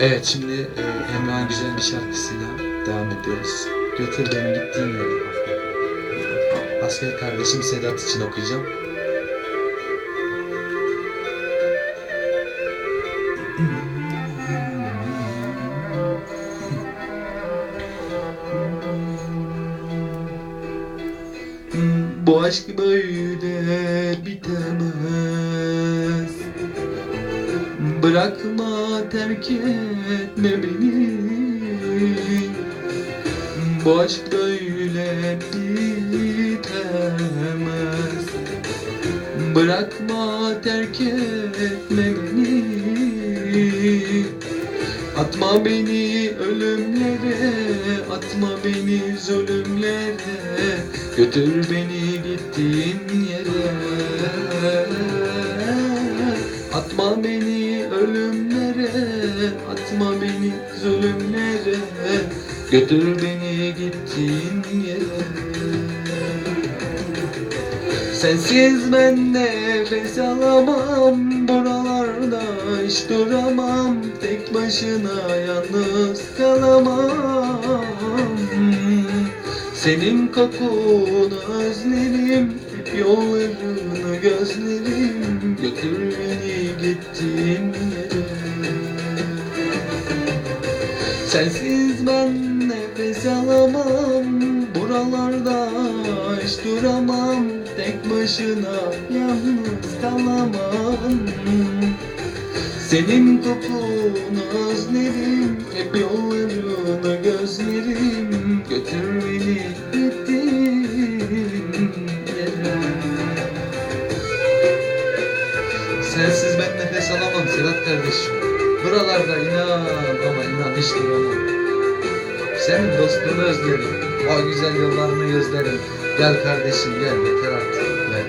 Evet şimdi e, Emrah'ın güzel bir şarkısıyla devam ediyoruz. Götür beni gittiğin yere. Asker kardeşim Sedat için okuyacağım. Bu aşk böyle bitemez Bırakma terk etme beni. Bu aşk böyle bitemez. Bırakma terk etme beni. Atma beni ölümlere Atma beni zulümlere. Götür beni gittiğin yere ölümlere Atma beni zulümlere. Götür beni gittiğin yere. Sensiz ben nefes alamam. Buralarda hiç duramam. Tek başına yalnız kalamam. Senin kokunu özlerim. Yollarını gözlerim. Götür beni gittiğin Sensiz ben nefes alamam Buralarda hiç duramam. Tek başına yalnız kalamam. Senin kokunu özlerim Hep yollarını gözlerim. Götür beni gittiğin Sensiz ben nefes alamam Sedat kardeşim. Buralarda inan ama hiç duramam Senin dostluğunu özlerim O güzel yollarını gözlerim Gel kardeşim gel. Yeter artık. Gel.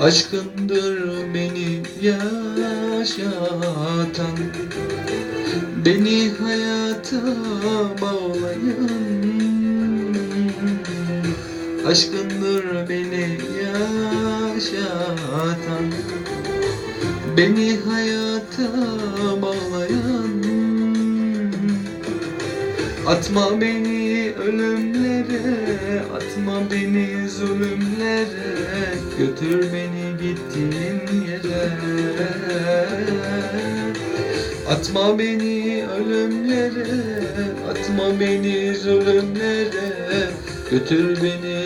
Aşkındır beni yaşatan. Beni hayata bağlayan Aşkındır beni yaşatan Beni hayata bağlayan. Atma beni ölümlere Atma beni zulümlere Götür beni gittiğin yere. Atma beni ölümlere Atma beni zulümlere Götür beni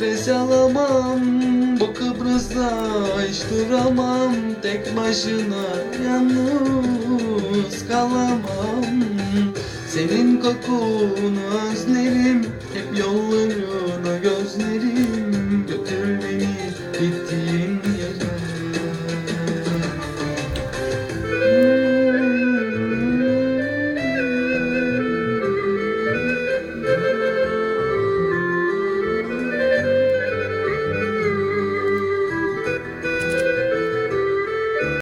nefes alamam Bu Kıbrıs'ta hiç duramam Tek başına yalnız kalamam. Senin kokunu özlerim Hep gözlerim